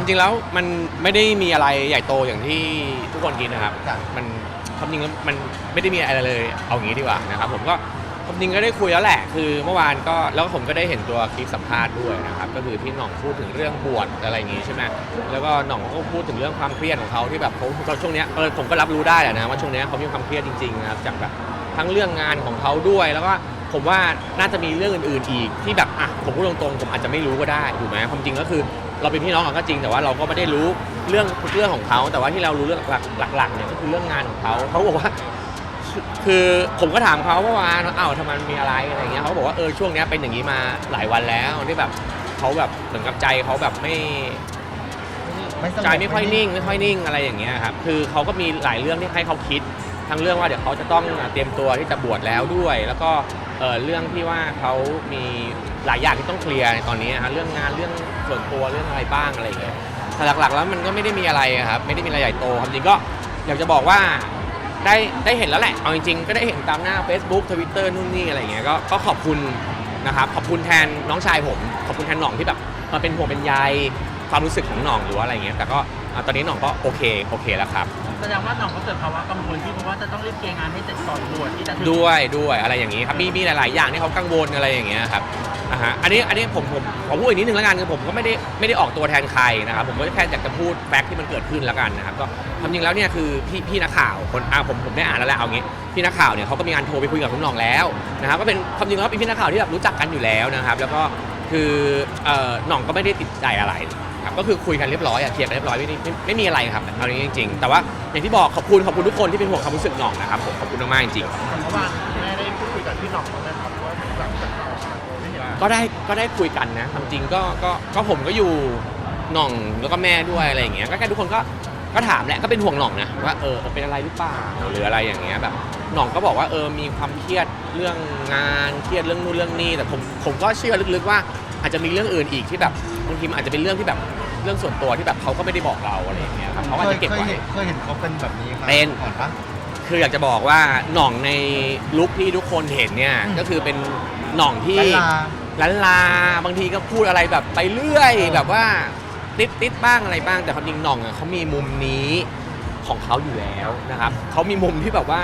ความจริงแล้วมันไม่ได้มีอะไรใหญ่โตอย่างที่ทุกคนคิดนะครับ มันความจริงแล้วมันไม่ได้มีอะไรเลยเอางี้ดีกว่านะครับ ผมก็ความจริงก็ได้คุยแล้วแหละ คือเมื่อวานก็แล้วผมก็ได้เห็นตัวคลิปสัมภาษณ์ด้วยนะครับ ก็คือที่หน่องพูดถึงเรื่องบวชอะไรอย่างงี้ใช่ไหมแล้วก็หน่องก็พูดถึงเรื่องความเครียดของเขาที่แบบเขาเขาช่วงเนี้ยเออผมก็รับรู้ได้แหละนะว่าช่วงเนี้ยเขามีความเครียดจริงๆนะครับจากแบบทั้งเรื่องงานของเขาด้วยแล้วก็ ผมว่าน่าจะมีเรื่องอื่นๆอีกที่แบบอะผมพูดตรงๆผมอาจจะไม่รู้ก็ได้ถูกไหมความจริงก็คือ เราเป็นพี่น้องกันก็จริง แต่ว่าเราก็ไม่ได้รู้เรื่องทุกเรื่องของเขาแต่ว่าที่เรารู้เรื่องหลักหลักๆเนี่ยก็คือเรื่องงานของเขาเขาบอกว่า คือผมก็ถามเขาเมื่อวานว่าอ้าวทำไมมีอะไรอะไรเงี้ยเขาบอกว่าเออช่วงเนี้ยเป็นอย่างนี้มาหลายวันแล้วที่แบบเขาแบบเหมือนกับใจเขาแบบไม่ใจไม่ค่อยนิ่งไม่ค่อยนิ่งอะไรอย่างเงี้ยครับคือเขาก็มีหลายเรื่องที่ให้เขาคิดทั้งเรื่องว่าเดี๋ยวเขาจะต้องเตรียมตัวที่จะบวชแล้วด้วย แล้วก็ เออเรื่องที่ว่าเขามีหลายอย่างที่ต้องเคลียร์ในตอนนี้ฮะเรื่องงานเรื่องส่วนตัวเรื่องอะไรบ้างอะไรอย่างเงี้ยแต่หลักๆแล้วมันก็ไม่ได้มีอะไรครับไม่ได้มีอะไรใหญ่โตความจริงก็อยากจะบอกว่าได้ได้เห็นแล้วแหละเอาจริงๆก็ได้เห็นตามหน้า Facebook Twitter นู่นนี่อะไรอย่างเงี้ยก็ก็ขอบคุณนะครับขอบคุณแทนน้องชายผม ขอบคุณแทนหน่องที่แบบมาเป็นห่วงเป็นใยความรู้สึกของหน่องหรือว่าอะไรอย่างเงี้ยแต่ก็ตอนนี้หน่องก็โอเคโอเคแล้วครับ แสดงว่าน้องก็เกิดภาวะกังวลที่เพราะว่าจะต้องรีบเคลียร์งานให้เสร็จก่อนบวชที่จะถึงด้วยด้วยอะไรอย่างนี้ครับมีมีหลาย ๆ อย่างที่เขากังวลอะไรอย่างเงี้ยครับอ่าฮะอันนี้อันนี้ผมผมขอพูดอีกนิดนึงแล้วกันคือผมก็ไม่ได้ไม่ได้ออกตัวแทนใครนะครับผมก็แค่อยากจะพูดแฟกต์ที่มันเกิดขึ้นแล้วกันนะครับก็ความจริงแล้วเนี่ยคือพี่พี่นักข่าวคนอ่าผมผมได้อ่านแล้วแหละเอางี้พี่นักข่าวเนี่ยเขาก็มีการโทรไปคุยกับคุณหน้องแล้วนะครับก็เป็นความจริงแล้วเป็นพี่นักข่าวที่แบบรู้จักกันอยู่แล้วนะครับ แล้วก็คือเอ่อหน่องก็ไม่ได้ติดใจอะไร ครับก็คือคุยกันเรียบร้อยอะเคลียร์กันเรียบร้อยไม่ได้ไม่ไม่มีอะไรครับเอาจริงๆแต่ว่าอย่างที่บอกขอบคุณขอบคุณทุกคนที่เป็นห่วงความรู้สึกหน่องนะครับผมขอบคุณมากๆจริงๆ เมื่อวานแม่ได้พูดคุยกับพี่หน่องบ้างไหมครับว่าหลังจากข่าวไม่เห็นก็ได้ก็ได้คุยกันนะความจริงก็ก็ก็ผมก็อยู่หน่องแล้วก็แม่ด้วยอะไรอย่างเงี้ยก็แค่ทุกคนก็ก็ถามแหละก็เป็นห่วงหน่องนะว่าเออเออเป็นอะไรหรือเปล่าหรืออะไรอย่างเงี้ยแบบหน่องก็บอกว่าเออมีความเครียดเรื่องงานเครียดเรื่องนู่นเรื่องนี้แต่ผมผมก็เชื่อลึกๆว่าอาจจะมีเรื่องอื่นอีกที่แบบ บางทีมันอาจจะเป็นเรื่องที่แบบเรื่องส่วนตัวที่แบบเขาก็ไม่ได้บอกเราอะไรอย่างเงี้ยครับเขาอาจจะเก็บเคยไว้เห็นเคยเห็นเขาเป็นแบบนี้มาเป็น ก่อนปะ คืออยากจะบอกว่าหน่องในลุคที่ทุกคนเห็นเนี่ย อืมก็คือเป็นหน่องที่ลาลาลันลาบางทีก็พูดอะไรแบบไปเรื่อยเออ แบบว่าติดติดบ้างอะไรบ้างแต่ความจริงหน่องอะเขามีมุมนี้ของเขาอยู่แล้วนะครับเขามีมุมที่แบบว่า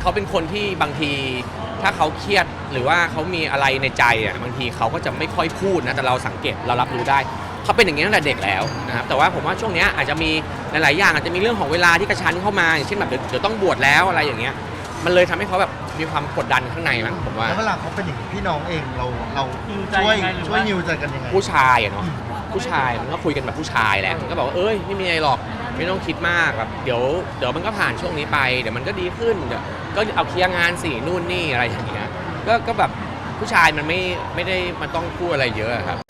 เขาเป็นคนที่บางที ถ้าเขาเครียดหรือว่าเขามีอะไรในใจอะบางทีเขาก็จะไม่ค่อยพูดนะแต่เราสังเกตเรารับรู้ได้เขาเป็นอย่างนี้ตั้งแต่เด็กแล้วนะครับแต่ว่าผมว่าช่วงเนี้ยอาจจะมีหลายๆอย่างอาจจะมีเรื่องของเวลาที่กระชั้นเข้ามาอย่างเช่นแบบเดี๋ยวเดี๋ยวต้องบวชแล้วอะไรอย่างเงี้ยมันเลยทำให้เขาแบบมีความกดดันข้างในมั้งผมว่าแล้วเวลาเขาเป็นอย่างนี้พี่น้องเองเราเราฮิวใจช่วยยังไงหรือช่วยว่ายิวใจกันยังไงผู้ชายอะเนาะผู้ชายมันก็คุยกันแบบผู้ชายแหละมันก็บอกว่าเอ้ยไม่มีอะไรหรอก ไม่ต้องคิดมากแบบเดี๋ยวเดี๋ยวมันก็ผ่านช่วงนี้ไป เดี๋ยวมันก็ดีขึ้นเดี๋ยวก็เอาเคลียร์งานสินู่นนี่อะไรอย่างเงี้ยก็ก็แบบผู้ชายมันไม่ไม่ได้มันต้องพูดอะไรเยอะอะครับ